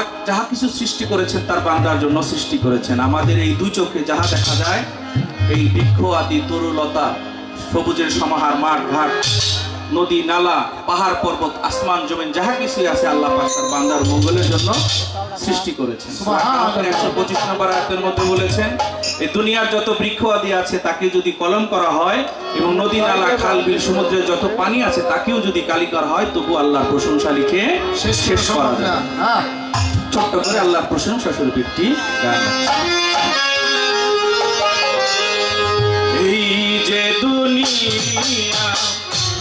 তালা যাহা কিছু সৃষ্টি করেছেন তার বান্দার জন্য সৃষ্টি করেছেন। আমাদের এই দুই চোখে যাহা দেখা যায়, এই বৃক্ষ আদি, তরুলতা, সবুজের সমাহার মাঠ ঘাট নদী, নালা, পাহাড়, পর্বত, আসমান, জমিন, যাহা কিছুই আছে আল্লাহ পাক তার বান্দার মঙ্গলের জন্য সৃষ্টি করেছেন। একশো পঁচিশ নম্বর আয়াতের মধ্যে বলেছেন এই দুনিয়ার যত বৃক্ষ আদি আছে, তাকে যদি কলম করা হয় এবং নদী, নালা, খাল, বিল সমুদ্রের যত পানি আছে, তাকেও যদি কালি করা হয়, তবু আল্লাহ প্রশংসা লিখে শেষ করা যায় ছোট্ট করে আল্লাহর প্রশংসা স্বরূপ একটি গান। এই যে দুনিয়া,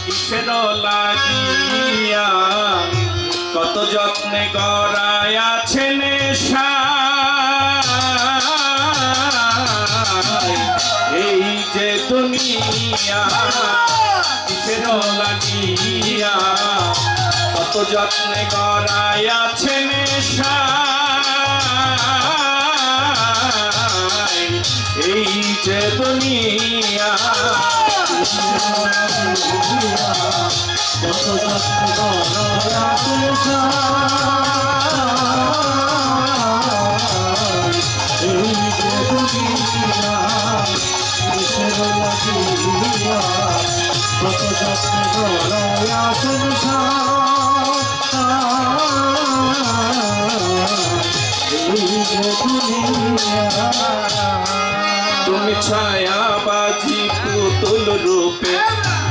কিসের লাগিয়া? কত যত্নে গড়ায় আছে নেশা। এই যে দুনিয়া, কিসের লাগিয়া? কত যত্নে গড়ায় আছে এই যে দুনিয়া কত যত্ন করা তুষা এই যে দুনিয়া। কিসের লাগিয়া কত যত্ন করা তুষা এই তুমি ছায়া বাজি পুতুল রূপে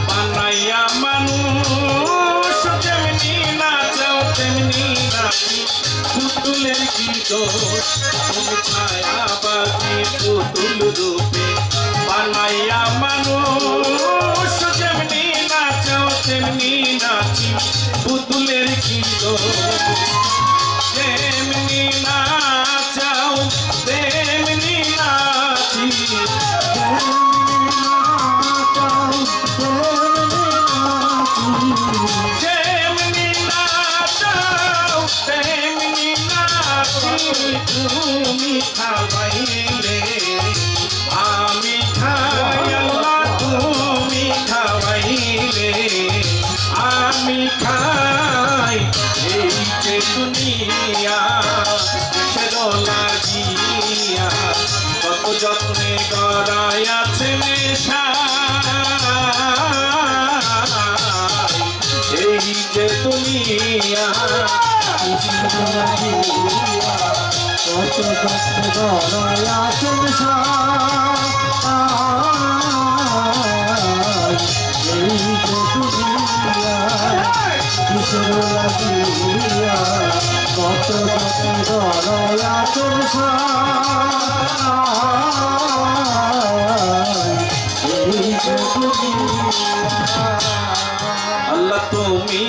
বানাইয়া মানুষ যেমনি নাচাও, তেমনি নাচি পুতুলের কি দোষ তুমি ছায়া বাজি পুতুল রূপে বানাইয়া মানুষ যেমনি নাচাও, তেমনি নাচি পুতুলের কি দোষ যে তুমি কত কষ্ট গড়ায়া সংসার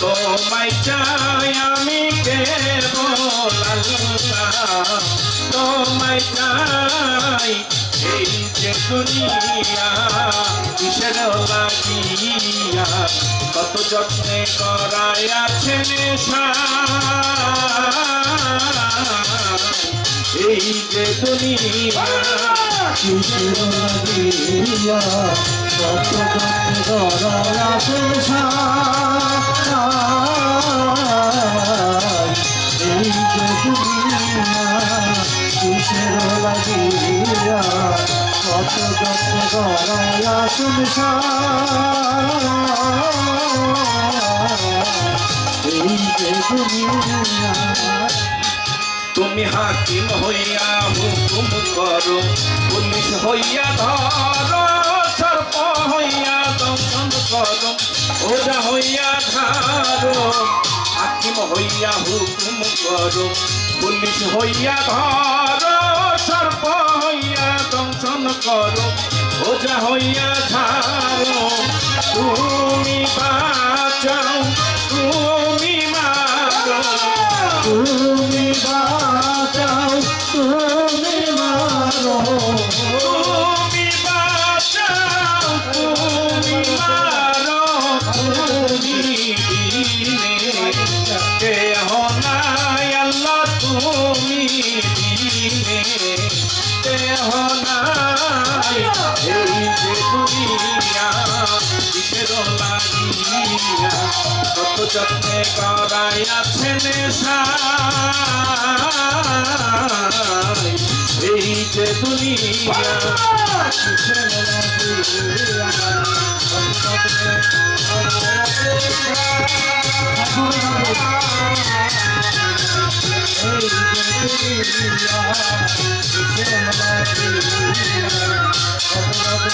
তোমায় চাই আমি কেবল। তোমায় চাই এই যে দুনিয়া, কিসের লাগিয়া কত যত্নে করাই আছে নেশা এই যে দুনিয়া কিশোর লাগিয়া কত যত্ন গড়ায়া এই দুনিয়া কিশোর লাগিয়া কত যত্ন গড়ায়া সংসার এই দুনিয়া তুমি হাকিম হইয়া হুকুম করো, পুলিশ হইয়া ধরো, সর্প হইয়া দমন করো ওরা হইয়া ধারো, হাকিম হইয়া হুকুম করো, পুলিশ হইয়া ধরো, সর্প হইয়া দমন করো, ওজা হইয়া তুমি বা যত্নে করাইয়াছেন এই যে দুনিয়া এই যে